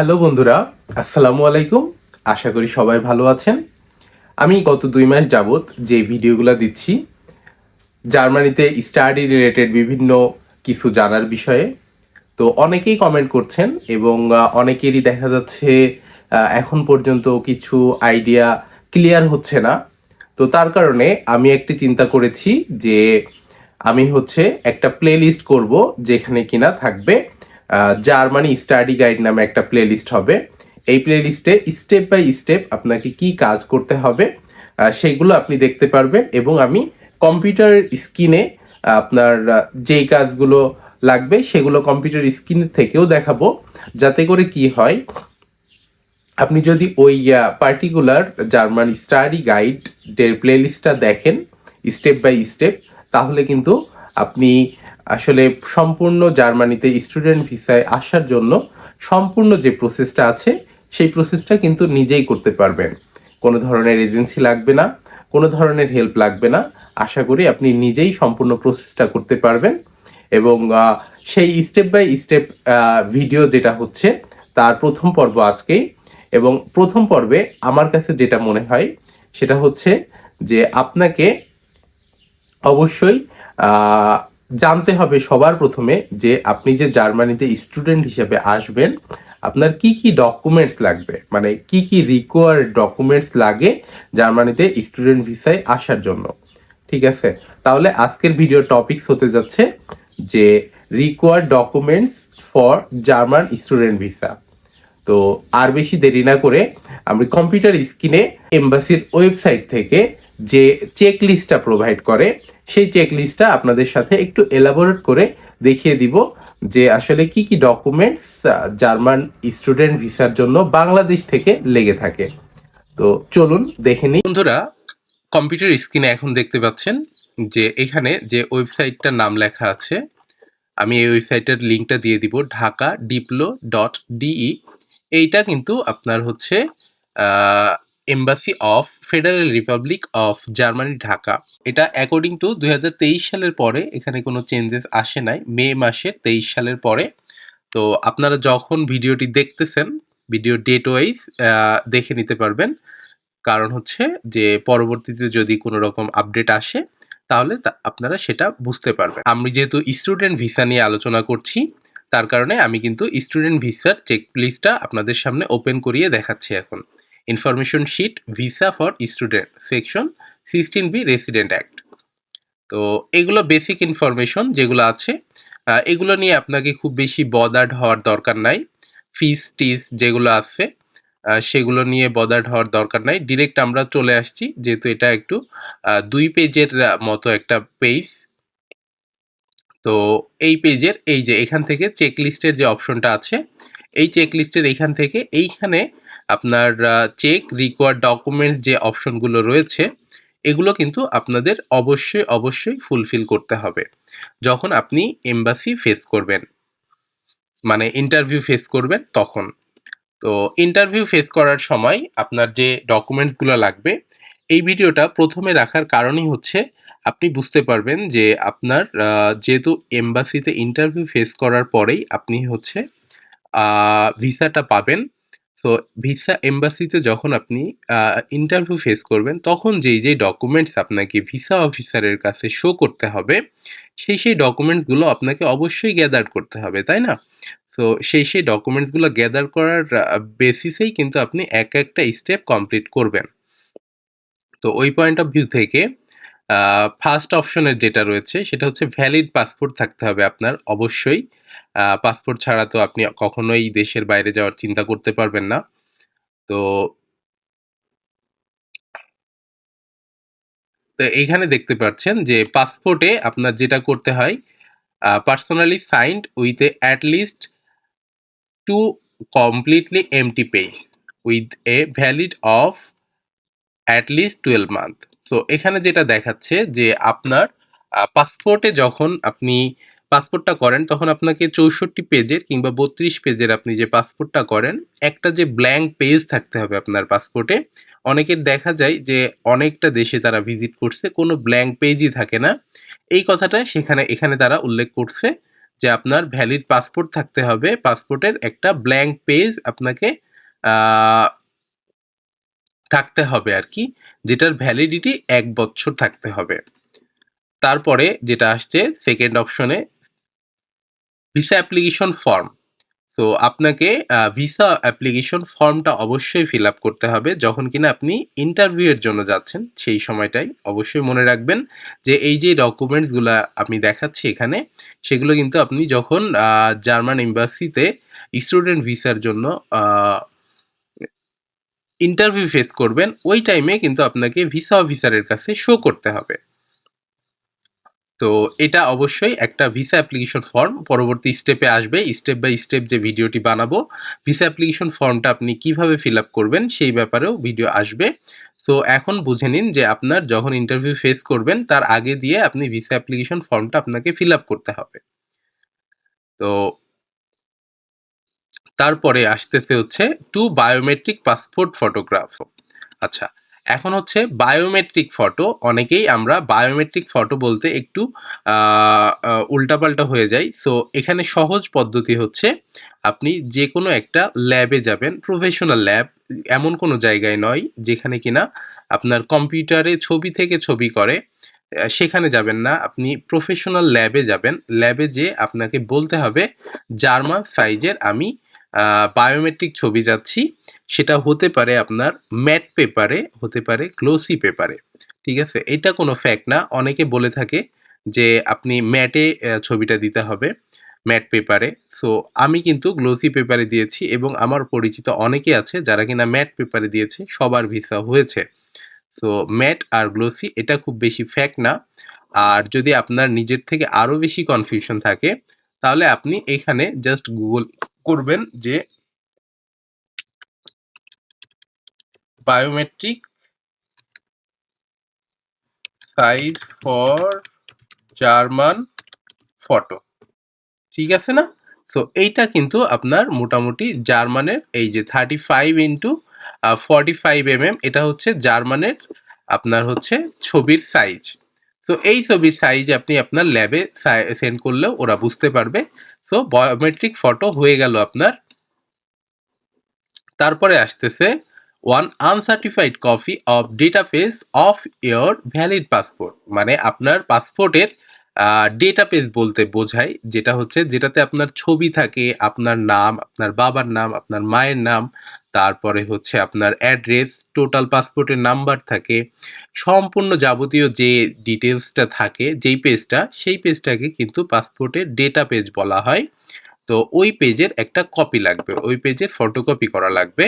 Hello বন্ধুরা, আসসালামু আলাইকুম। আশা করি সবাই ভালো আছেন। আমি গত দুই মাস যাবত যে ভিডিওগুলো দিচ্ছি, জার্মানিতে স্টাডি রিলেটেড বিভিন্ন কিছু জানার বিষয়ে, তো অনেকেই কমেন্ট করছেন এবং অনেকেরই দেখা যাচ্ছে এখন পর্যন্ত কিছু আইডিয়া ক্লিয়ার হচ্ছে না। তো তার কারণে আমি একটি চিন্তা করেছি যে, আমি হচ্ছে একটা প্লে লিস্ট করব যেখানে কিনা থাকবে জার্মানি স্টাডি গাইড নামে একটা প্লে লিস্ট হবে। এই প্লে লিস্টে স্টেপ বাই স্টেপ আপনাকে কি কাজ করতে হবে সেগুলো আপনি দেখতে পারবেন এবং আমি কম্পিউটার স্ক্রিনে আপনার যেই কাজগুলো লাগবে সেগুলো কম্পিউটার স্ক্রিন থেকেও দেখাবো। যাতে করে কি হয়, আপনি যদি ওই পার্টিকুলার জার্মান স্টাডি গাইডের প্লেলিস্টটা দেখেন স্টেপ বাই স্টেপ তাহলে কিন্তু আপনি আসলে সম্পূর্ণ জার্মানিতে স্টুডেন্ট ভিসায় আসার জন্য সম্পূর্ণ যে প্রসেসটা আছে, সেই প্রসেসটা কিন্তু নিজেই করতে পারবেন। কোনো ধরনের এজেন্সি লাগবে না, কোনো ধরনের হেল্প লাগবে না। আশা করি আপনি নিজেই সম্পূর্ণ প্রসেসটা করতে পারবেন এবং সেই স্টেপ বাই স্টেপ ভিডিও যেটা হচ্ছে তার প্রথম পর্ব আজকেই। এবং প্রথম পর্বে আমার কাছে যেটা মনে হয় সেটা হচ্ছে যে আপনাকে অবশ্যই জানতে হবে সবার প্রথমে যে আপনি যে জার্মানিতে স্টুডেন্ট হিসেবে আসবেন, আপনার কি কি ডকুমেন্টস লাগবে? মানে কি কি রিকোয়ার্ড ডকুমেন্টস লাগে জার্মানিতে স্টুডেন্ট ভিসায় আসার জন্য? ঠিক আছে? তাহলে আজকের ভিডিও টপিকস হতে যাচ্ছে যে required documents for German student visa তো আর বেশি দেরি না করে আমি কম্পিউটার স্ক্রিনে এম্বাসির ওয়েবসাইট থেকে যে চেক লিস্টটা প্রোভাইড করে সেই চেক লিস্টটা আপনাদের সাথে একটু এলাবোরেট করে দেখিয়ে দিব যে আসলে কি কি ডকুমেন্টস জার্মান স্টুডেন্ট ভিসার জন্য বাংলাদেশ থেকে লেগে থাকে। তো চলুন দেখে নিই। বন্ধুরা কম্পিউটার স্ক্রিনে এখন দেখতে পাচ্ছেন যে এখানে যে ওয়েবসাইটটার নাম লেখা আছে, আমি এই ওয়েবসাইটের লিঙ্কটা দিয়ে দিব, ঢাকা ডিপ্লো ডট ডিই এইটা কিন্তু আপনার হচ্ছে embassy of federal republic of Germany Dhaka এটা অ্যাকর্ডিং টু দু হাজার তেইশ সালের পরে, এখানে কোনো চেঞ্জেস আসে নাই, মে মাসের তেইশ সালের পরে। তো আপনারা যখন ভিডিওটি দেখতেছেন ভিডিও ডেট ওয়াইজ দেখে নিতে পারবেন। কারণ হচ্ছে যে, পরবর্তীতে যদি কোনো রকম আপডেট আসে, তাহলে আপনারা সেটা বুঝতে পারবেন। আমি যেহেতু স্টুডেন্ট ভিসা নিয়ে আলোচনা করছি, তার কারণে আমি কিন্তু স্টুডেন্ট ভিসার চেক লিস্টটা আপনাদের সামনে ওপেন করিয়ে দেখাচ্ছি এখন। Information sheet visa for student section sixteen B resident act তো এগুলো বেসিক ইনফরমেশন যেগুলো আছে এগুলো নিয়ে আপনাকে খুব বেশি বদার্ড হওয়ার দরকার নাই। ফিস টিস যেগুলো আছে সেগুলো নিয়ে বদার্ড হওয়ার দরকার নাই। ডিরেক্ট আমরা চলে আসছি, যেহেতু এটা একটু দুই পেজের মতো একটা পেজ তো এই পেজের, এই যে এখান থেকে চেক লিস্টের যে অপশনটা আছে, এই চেক লিস্টের এইখান থেকে এইখানে আপনার চেক রিকোয়ার্ড ডকুমেন্ট যে অপশনগুলো রয়েছে, এগুলো কিন্তু আপনাদের অবশ্যই অবশ্যই ফুলফিল করতে হবে। যখন আপনি এমবাসি ফেস করবেন মানে ইন্টারভিউ ফেস করবেন তখন। তো ইন্টারভিউ ফেস করার সময় আপনার যে ডকুমেন্টসগুলো লাগবে, এই ভিডিওটা প্রথমে রাখার কারণই হচ্ছে আপনি বুঝতে পারবেন যে আপনার যেহেতু এম্বাসিতে ইন্টারভিউ ফেস করার পরেই আপনি হচ্ছে ভিসাটা পাবেন তো ভিসা এমবাসিতে যখন আপনি ইন্টারভিউ ফেস করবেন, তখন যেই যেই ডকুমেন্টস আপনাকে ভিসা অফিসারের কাছে শো করতে হবে, সেই সেই ডকুমেন্টসগুলো আপনাকে অবশ্যই গ্যাদার করতে হবে, তাই না? তো সেই সেই ডকুমেন্টসগুলো গ্যাদার করার বেসিসেই কিন্তু আপনি এক একটা স্টেপ কমপ্লিট করবেন। তো ওই পয়েন্ট অফ ভিউ থেকে ফার্স্ট অপশনের যেটা রয়েছে, সেটা হচ্ছে ভ্যালিড পাসপোর্ট থাকতে হবে আপনার, অবশ্যই। পাসপোর্ট ছাড়া তো আপনি কখনোই দেশের বাইরে যাওয়ার চিন্তা করতে পারবেন না। তো তো এইখানে দেখতে পাচ্ছেন যে পাসপোর্টে আপনার যেটা করতে হয় personally signed with a at least two completely empty page with a valid of at least twelve month তো এখানে যেটা দেখাচ্ছে যে আপনার পাসপোর্টে যখন আপনি পাসপোর্টটা করেন, তখন আপনাকে চৌষট্টি পেজের কিংবা বত্রিশ পেজের আপনি যে পাসপোর্টটা করেন, একটা যে ব্ল্যাঙ্ক পেজ থাকতে হবে আপনার পাসপোর্টে অনেকের দেখা যায় যে অনেকটা দেশে তারা ভিজিট করছে, কোনো ব্ল্যাঙ্ক পেজই থাকে না। এই কথাটা সেখানে, এখানে তারা উল্লেখ করছে যে আপনার ভ্যালিড পাসপোর্ট থাকতে হবে। পাসপোর্টের একটা ব্ল্যাঙ্ক পেজ আপনাকে থাকতে হবে আর কি, যেটার ভ্যালিডিটি এক বছর থাকতে হবে। তারপরে যেটা আসছে সেকেন্ড অপশনে ভিসা অ্যাপ্লিকেশন ফর্ম তো আপনাকে ভিসা অ্যাপ্লিকেশন ফর্মটা অবশ্যই ফিল আপ করতে হবে। যখন কিনা আপনি ইন্টারভিউয়ের জন্য যাচ্ছেন, সেই সময়টাই অবশ্যই মনে রাখবেন যে, এই যে ডকুমেন্টসগুলো আমি দেখাচ্ছি এখানে, সেগুলো কিন্তু আপনি যখন জার্মান এম্বাসিতে স্টুডেন্ট ভিসার জন্য ইন্টারভিউ ফেস করবেন, ওই টাইমে কিন্তু আপনাকে ভিসা অফিসারের কাছে শো করতে হবে। তো এটা অবশ্যই একটা ভিসা অ্যাপ্লিকেশন ফর্ম পরবর্তী স্টেপে আসবে। স্টেপ বাই স্টেপ যে ভিডিওটি বানাবো ভিসা অ্যাপ্লিকেশন ফর্মটা আপনি কীভাবে ফিল আপ করবেন সেই ব্যাপারেও ভিডিও আসবে। তো এখন বুঝে নিন যে আপনার যখন ইন্টারভিউ ফেস করবেন, তার আগে দিয়ে আপনি ভিসা অ্যাপ্লিকেশন ফর্মটা আপনাকে ফিল আপ করতে হবে। তো তারপরে আসতেছে হচ্ছে টু বায়োমেট্রিক পাসপোর্ট ফটোগ্রাফ আচ্ছা এখন হচ্ছে বায়োমেট্রিক ফটো অনেকেই আমরা বায়োমেট্রিক ফটো বলতে একটু উল্টাপাল্টা হয়ে যায় সো এখানে সহজ পদ্ধতি হচ্ছে, আপনি যে কোনো একটা ল্যাবে যাবেন প্রফেশনাল ল্যাব এমন কোনো জায়গায় নয় যেখানে কিনা আপনার কম্পিউটারে ছবি থেকে ছবি করে সেখানে যাবেন না, আপনি প্রফেশনাল ল্যাবে যাবেন। ল্যাবে যে আপনাকে বলতে হবে, জার্মান সাইজের আমি বায়োমেট্রিক ছবি যাচ্ছি, সেটা হতে পারে আপনার ম্যাট পেপারে হতে পারে গ্লোসি পেপারে ঠিক আছে? এটা কোনো ফ্যাক্ট না। অনেকে বলে থাকে যে আপনি ম্যাটে ছবিটা দিতে হবে ম্যাট পেপারে সো আমি কিন্তু গ্লোসি পেপারে দিয়েছি এবং আমার পরিচিত অনেকে আছে যারা কিনা ম্যাট পেপারে দিয়েছে, সবার ভিসা হয়েছে। সো ম্যাট আর গ্লোসি এটা খুব বেশি ফ্যাক্ট না। আর যদি আপনার নিজের থেকে আরও বেশি কনফিউশন থাকে, তাহলে আপনি এখানে জাস্ট গুগল করবেন যে biometric size for German photo ঠিক আছে না? সো এইটা কিন্তু আপনার মোটামুটি জার্মানের এই যে thirty five into forty five M M এটা হচ্ছে জার্মানের আপনার হচ্ছে ছবির সাইজ তো এই ছবির সাইজ আপনি আপনার ল্যাবে সেন্ড করলেও ওরা বুঝতে পারবে সো বায়োমেট্রিক ফটো হয়ে গেল আপনার। তারপরে আসতেছে one uncertified copy of data face of your valid passport মানে আপনার পাসপোর্টের ডেটাবেস বলতে বোঝায়, যেটা হচ্ছে যেটাতে আপনার ছবি থাকে, আপনার নাম, আপনার বাবার নাম, আপনার মায়ের নাম, তারপরে হচ্ছে আপনার অ্যাড্রেস টোটাল পাসপোর্টের নাম্বার থাকে, সম্পূর্ণ যাবতীয় যে ডিটেলসটা থাকে, যেই পেজটা সেই পেজটাকে কিন্তু পাসপোর্টের ডেটা পেজ বলা হয়। তো ওই পেজের একটা কপি লাগবে, ওই পেজের ফটোকপি করা লাগবে।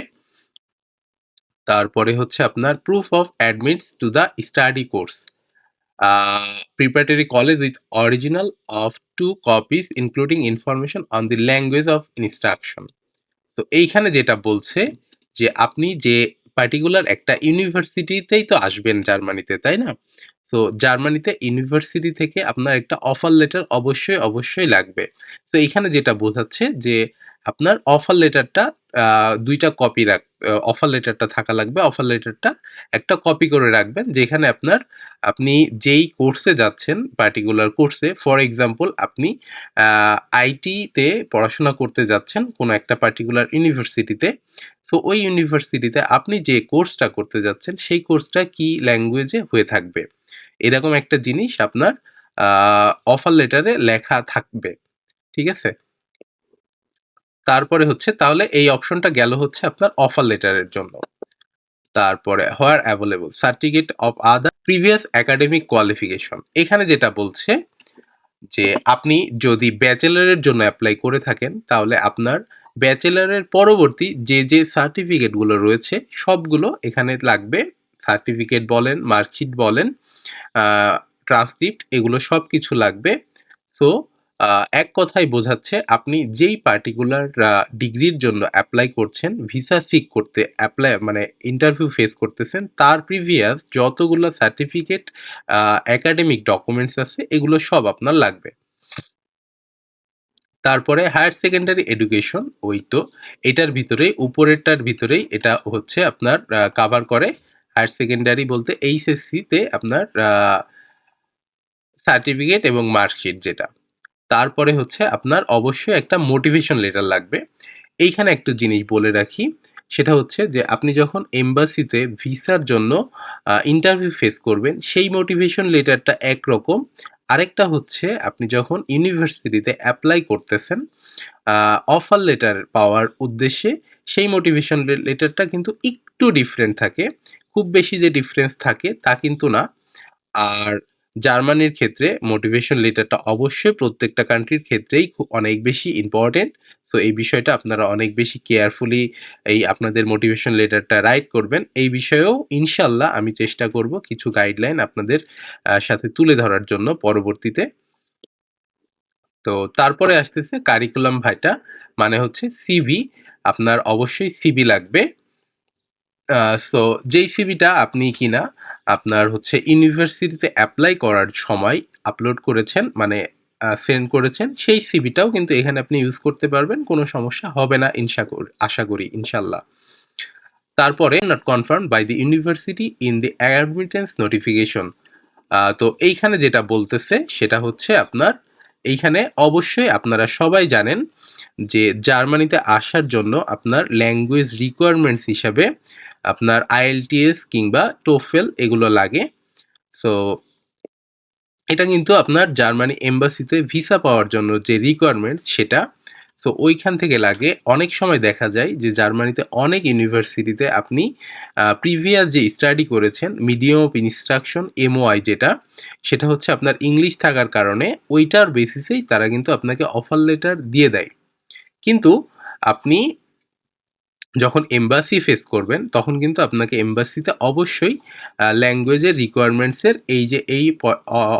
তারপরে হচ্ছে আপনার proof of admits to the study course preparatory college with original of two copies including information on the language of instruction তো এইখানে যেটা বলছে যে আপনি যে পার্টিকুলার একটা ইউনিভার্সিটিতেই তো আসবেন জার্মানিতে, তাই না? তো জার্মানিতে ইউনিভার্সিটি থেকে আপনার একটা অফার লেটার অবশ্যই অবশ্যই লাগবে। তো এখানে যেটা বোঝাচ্ছে যে আপনার অফার লেটারটা দুইটা কপি রাখ অফার লেটারটা থাকা লাগবে। অফার লেটারটা একটা কপি করে রাখবেন, যেখানে আপনার আপনি যেই কোর্সে যাচ্ছেন পার্টিকুলার কোর্সে ফর এক্সাম্পল আপনি আইটিতে পড়াশোনা করতে যাচ্ছেন কোনো একটা পার্টিকুলার ইউনিভার্সিটিতে তো। ওই ইউনিভার্সিটিতে আপনি যে কোর্সটা করতে যাচ্ছেন, সেই কোর্সটা কি ল্যাঙ্গুয়েজে হয়ে থাকবে? এরকম একটা জিনিস আপনার অফার লেটারে লেখা থাকবে। ঠিক আছে? তারপরে হচ্ছে তাহলে এই অপশনটা গেল হচ্ছে আপনার অফার লেটারের জন্য। তারপরে where available certificate of other previous academic qualification এখানে যেটা বলছে যে আপনি যদি ব্যাচেলারের জন্য অ্যাপ্লাই করে থাকেন, তাহলে আপনার ব্যাচেলারের পরবর্তী যে যে সার্টিফিকেটগুলো রয়েছে, সবগুলো এখানে লাগবে। সার্টিফিকেট বলেন মার্কশিট বলেন ট্রান্সক্রিপ্ট এগুলো সব কিছু লাগবে। সো এক কথায় বোঝাচ্ছে আপনি যেই পার্টিকুলার ডিগ্রির জন্য অ্যাপ্লাই করছেন ভিসা সিক করতে অ্যাপ্লাই মানে ইন্টারভিউ ফেস করতেছেন, তার প্রিভিয়াস যতগুলো সার্টিফিকেট একাডেমিক ডকুমেন্টস আছে, এগুলো সব আপনার লাগবে। তারপরে হায়ার সেকেন্ডারি এডুকেশন ওই তো, এটার ভিতরে উপরেরটার ভিতরেই এটা হচ্ছে আপনার কাভার করে। হায়ার সেকেন্ডারি বলতে এইচএসসিতে আপনার সার্টিফিকেট এবং মার্কশিট যেটা। তারপরে হচ্ছে আপনার অবশ্যই একটা মোটিভেশন লেটার লাগবে। এইখানে একটা জিনিস বলে রাখি, সেটা হচ্ছে যে আপনি যখন এম্বাসিতে ভিসার জন্য ইন্টারভিউ ফেস করবেন, সেই মোটিভেশন লেটারটা একরকম। আরেকটা হচ্ছে আপনি যখন ইউনিভার্সিটিতে অ্যাপ্লাই করতেছেন অফার লেটার পাওয়ার উদ্দেশ্যে, সেই মোটিভেশন লেটারটা কিন্তু একটু ডিফারেন্ট থাকে। খুব বেশি যে ডিফারেন্স থাকে তা কিন্তু না। আর জার্মানির ক্ষেত্রে মোটিভেশন লেটারটা অবশ্যই প্রত্যেকটা কান্ট্রির ক্ষেত্রেই খুব অনেক বেশি ইম্পর্টেন্ট তো এই বিষয়টা আপনারা অনেক বেশি কেয়ারফুলি এই আপনাদের মোটিভেশন লেটারটা রাইট করবেন। এই বিষয়েও ইনশাল্লাহ আমি চেষ্টা করব কিছু গাইডলাইন আপনাদের সাথে তুলে ধরার জন্য পরবর্তীতে। তো, তারপরে আসতেছে কারিকুলাম ভাইটা মানে হচ্ছে সিভি আপনার অবশ্যই সিভি লাগবে। সো যেই সিভিটা আপনি কিনা আপনার হচ্ছে ইউনিভার্সিটিতে অ্যাপ্লাই করার সময় আপলোড করেছেন মানে সেন্ড করেছেন, সেই সিভিটাও কিন্তু এখানে আপনি ইউজ করতে পারবেন, কোনো সমস্যা হবে না ইনশা আশা করি, ইনশাল্লাহ। তারপরে not confirm by the university in the admittance notification তো এইখানে যেটা বলতেছে, সেটা হচ্ছে আপনার, এইখানে অবশ্যই আপনারা সবাই জানেন যে জার্মানিতে আসার জন্য আপনার ল্যাঙ্গুয়েজ রিকোয়ারমেন্টস হিসাবে আপনার আইএলটিএস কিংবা টোফেল এগুলো লাগে। সো এটা কিন্তু আপনার জার্মানি এম্বাসিতে ভিসা পাওয়ার জন্য যে রিকোয়ারমেন্ট সেটা সো ওইখান থেকে লাগে। অনেক সময় দেখা যায় যে জার্মানিতে অনেক ইউনিভার্সিটিতে আপনি প্রিভিয়াস যে স্টাডি করেছেন মিডিয়াম অফ ইনস্ট্রাকশন এমওআই যেটা, সেটা হচ্ছে আপনার ইংলিশ থাকার কারণে ওইটার বেসিসেই তারা কিন্তু আপনাকে অফার লেটার দিয়ে দেয়। কিন্তু আপনি যখন এম্বাসি ফেস করবেন, তখন কিন্তু আপনাকে এম্বাসিতে অবশ্যই ল্যাঙ্গুয়েজের রিকোয়ারমেন্টসের এই যে, এই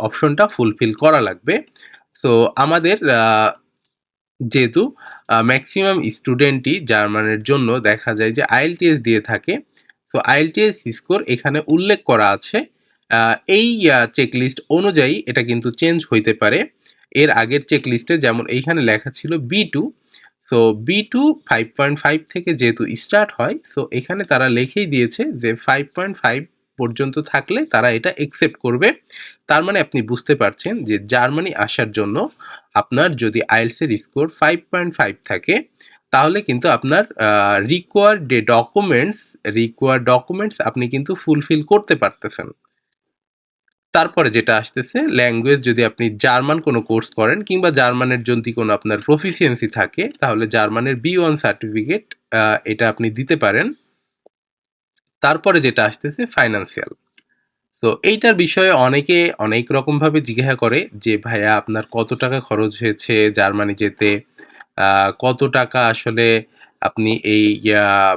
অপশনটা ফুলফিল করা লাগবে। সো আমাদের যেহেতু ম্যাক্সিমাম স্টুডেন্টই জার্মানের জন্য দেখা যায় যে আইএলটিএস দিয়ে থাকে। তো আইএলটিএস স্কোর এখানে উল্লেখ করা আছে। এই চেকলিস্ট অনুযায়ী এটা কিন্তু চেঞ্জ হইতে পারে। এর আগের চেকলিস্টে যেমন এইখানে লেখা ছিল B two so B two five point five থেকে যেহেতু স্টার্ট হয় সো এখানে তারা লিখেই দিয়েছে যে ফাইভ পয়েন্ট ফাইভ পর্যন্ত থাকলে তারা এটা একসেপ্ট করবে। তার মানে আপনি বুঝতে পারছেন যে জার্মানি আসার জন্য আপনার যদি আইএলসের স্কোর ফাইভ পয়েন্ট ফাইভ থাকে, তাহলে কিন্তু আপনার রিকোয়ার্ড যে ডকুমেন্টস রিকোয়ার্ড ডকুমেন্টস আপনি কিন্তু ফুলফিল করতে পারতেছেন। তারপরে যেটা আসতেছে ল্যাঙ্গুয়েজ যদি আপনি জার্মান কোনো কোর্স করেন কিংবা জার্মানের যদি কোনো আপনার প্রফিসিয়েন্সি থাকে, তাহলে জার্মানের বি ওয়ান সার্টিফিকেট এটা আপনি দিতে পারেন। তারপরে যেটা আসতেছে ফাইন্যান্সিয়াল তো এইটার বিষয়ে অনেকে অনেক রকমভাবে জিজ্ঞাসা করে যে, ভাইয়া, আপনার কত টাকা খরচ হয়েছে জার্মানি যেতে? কত টাকা আসলে আপনি এই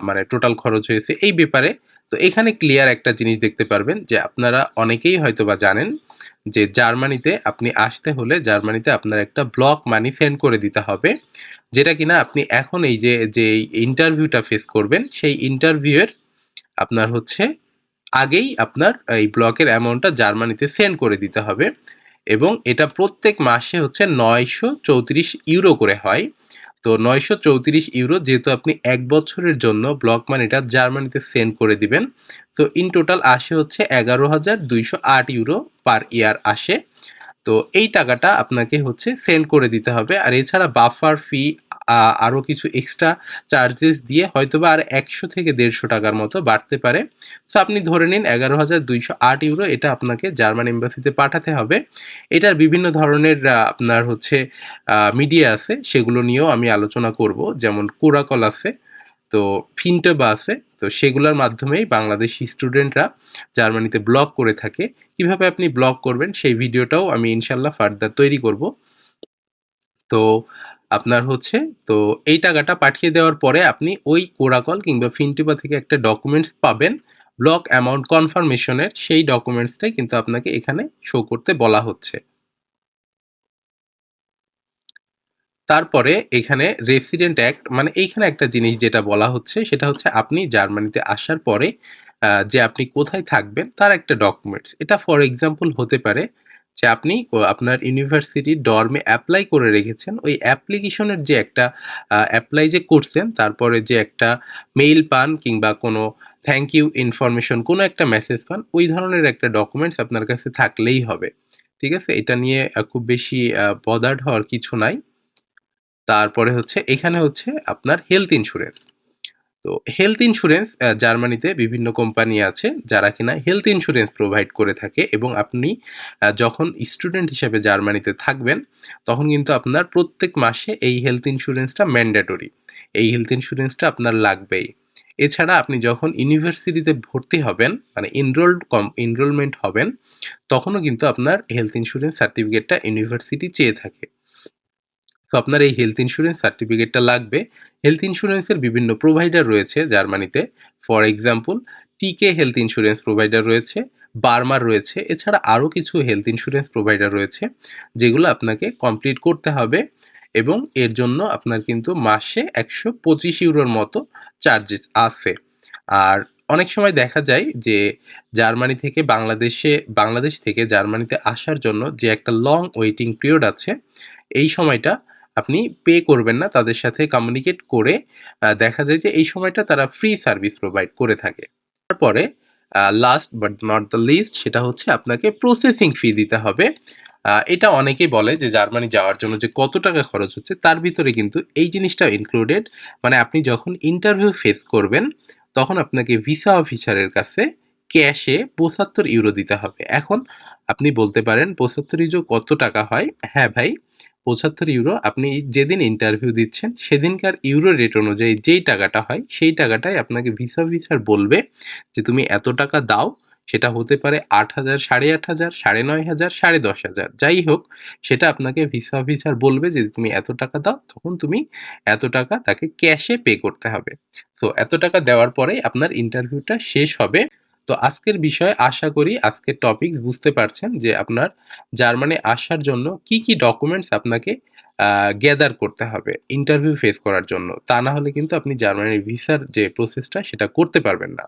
মানে টোটাল খরচ হয়েছে? এই ব্যাপারে তো এখানে ক্লিয়ার একটা জিনিস দেখতে পারবেন যে আপনারা অনেকেই হয়তো বা জানেন যে জার্মানিতে আপনি আসতে হলে জার্মানিতে আপনার একটা ব্লক মানি সেন্ড করে দিতে হবে, যেটা কিনা আপনি এখন এই যে যে ইন্টারভিউটা ফেস করবেন, সেই ইন্টারভিউয়ের আপনার হচ্ছে আগেই আপনার এই ব্লকের অ্যামাউন্টটা জার্মানিতে সেন্ড করে দিতে হবে এবং এটা প্রত্যেক মাসে হচ্ছে নয়শো চৌত্রিশ ইউরো করে হয়। তো নয়শো চৌত্রিশ ইউরো যেহেতু আপনি এক বছরের জন্য ব্লক মানিটা জার্মানিতে সেন্ড করে দিবেন। তো ইন টোটাল আসে হচ্ছে এগারো হাজার দুইশো আট ইউরো পার ইয়ার আসে। তো এই টাকাটা আপনাকে হচ্ছে সেন্ড করে দিতে হবে। আর এছাড়া বাফার ফি আরও কিছু এক্সট্রা চার্জেস দিয়ে হয়তোবা আর একশো থেকে দেড়শো টাকার মতো বাড়তে পারে। তো আপনি ধরে নিন এগারো হাজার দুইশো আট ইউরো এটা আপনাকে জার্মান এম্বাসিতে পাঠাতে হবে। এটার বিভিন্ন ধরনের আপনার হচ্ছে মিডিয়া আছে, সেগুলো নিয়েও আমি আলোচনা করব। যেমন কোরাকল আছে, তো ফিনটেবা আছে, তো সেগুলোর মাধ্যমেই বাংলাদেশি স্টুডেন্টরা জার্মানিতে ব্লগ করে থাকে। কীভাবে আপনি ব্লগ করবেন সেই ভিডিওটাও আমি ইনশাল্লাহ ফার্দার তৈরি করব। তো আপনার হচ্ছে, তো এই টাকাটা পাঠিয়ে দেওয়ার পরে আপনি ওই কোরাকল কিংবা ফিনটিবা থেকে একটা ডকুমেন্টস পাবেন। ব্লক অ্যামাউন্ট কনফার্মেশনের সেই ডকুমেন্টসটাই কিন্তু আপনাকে এখানে শো করতে বলা হচ্ছে। তারপরে এখানে রেসিডেন্ট অ্যাক্ট মানে এইখানে একটা জিনিস যেটা বলা হচ্ছে, সেটা হচ্ছে আপনি জার্মানিতে আসার পরে যে আপনি কোথায় থাকবেন, তার একটা ডকুমেন্টস এটা ফর এক্সাম্পল হতে পারে যে আপনি আপনার ইউনিভার্সিটির ডর্মে অ্যাপ্লাই করে রেখেছেন, ওই অ্যাপ্লিকেশনের যে একটা অ্যাপ্লাই যে করছেন, তারপরে যে একটা মেইল পান কিংবা কোনো থ্যাংক ইউ ইনফরমেশন কোনো একটা মেসেজ পান, ওই ধরনের একটা ডকুমেন্টস আপনার কাছে থাকলেই হবে। ঠিক আছে? এটা নিয়ে খুব বেশি বদার্ড হওয়ার কিছু নাই। তারপরে হচ্ছে, এখানে হচ্ছে আপনার হেলথ ইন্স্যুরেন্স তো হেলথ ইন্স্যুরেন্স জার্মানিতে বিভিন্ন কোম্পানি আছে যারা কিনা হেলথ ইন্স্যুরেন্স প্রোভাইড করে থাকে এবং আপনি যখন স্টুডেন্ট হিসেবে জার্মানিতে থাকবেন, তখন কিন্তু আপনার প্রত্যেক মাসে এই হেলথ ইন্স্যুরেন্সটা ম্যান্ডেটরি এই হেলথ ইন্স্যুরেন্সটা আপনার লাগবেই। এছাড়া আপনি যখন ইউনিভার্সিটিতে ভর্তি হবেন মানে এনরোল্ড কম এনরোলমেন্ট হবেন, তখনও কিন্তু আপনার হেলথ ইন্স্যুরেন্স সার্টিফিকেটটা ইউনিভার্সিটি চেয়ে থাকে। তো আপনার এই হেলথ ইন্স্যুরেন্স সার্টিফিকেটটা লাগবে। হেলথ ইন্স্যুরেন্সের বিভিন্ন প্রোভাইডার রয়েছে জার্মানিতে। For example TK health insurance provider রয়েছে বার্মার রয়েছে, এছাড়া আরও কিছু হেলথ ইন্স্যুরেন্স প্রোভাইডার রয়েছে, যেগুলো আপনাকে কমপ্লিট করতে হবে এবং এর জন্য আপনার কিন্তু মাসে একশো পঁচিশ ইউরোর মতো চার্জেস আছে। আর অনেক সময় দেখা যায় যে জার্মানি থেকে বাংলাদেশে, বাংলাদেশ থেকে জার্মানিতে আসার জন্য যে একটা লং ওয়েটিং পিরিয়ড আছে, এই সময়টা আপনি পে করবেন না, তাদের সাথে কমিউনিকেট করে দেখা যায় যে এই সময়টা তারা ফ্রি সার্ভিস প্রোভাইড করে থাকে। তারপরে last but not the least সেটা হচ্ছে আপনাকে প্রসেসিং ফি দিতে হবে। এটা অনেকেই বলে যে জার্মানি যাওয়ার জন্য যে কত টাকা খরচ হচ্ছে, তার ভিতরে কিন্তু এই জিনিসটা ইনক্লুডেড মানে আপনি যখন ইন্টারভিউ ফেস করবেন, তখন আপনাকে ভিসা অফিসারের কাছে ক্যাশে পঁচাত্তর ইউরো দিতে হবে। এখন আপনি বলতে পারেন পঁচাত্তর ইউরো কত টাকা হয়? হ্যাঁ ভাই, পঁচাত্তর ইউরো আপনি যেদিন ইন্টারভিউ দিচ্ছেন, সেদিনকার ইউরো রেট অনুযায়ী যেই টাকাটা হয়, সেই টাকাটাই আপনাকে ভিসা ভিসার বলবে যে তুমি এত টাকা দাও, সেটা হতে পারে আট হাজার, সাড়ে আট হাজার, সাড়ে নয় হাজার, সাড়ে দশ হাজার। যাই হোক, সেটা আপনাকে ভিসা অফিসার বলবে যে তুমি এত টাকা দাও, তখন তুমি এত টাকা তাকে ক্যাশে পে করতে হবে। তো এত টাকা দেওয়ার পরেই আপনার ইন্টারভিউটা শেষ হবে। তো আজকের বিষয় আশা করি আজকের টপিক বুঝতে পারছেন যে আপনার জার্মানি আসার জন্য কি কি ডকুমেন্টস আপনাকে গ্যাদার করতে হবে ইন্টারভিউ ফেস করার জন্য। তা না হলে কিন্তু আপনি জার্মানির ভিসার যে প্রসেসটা সেটা করতে পারবেন না।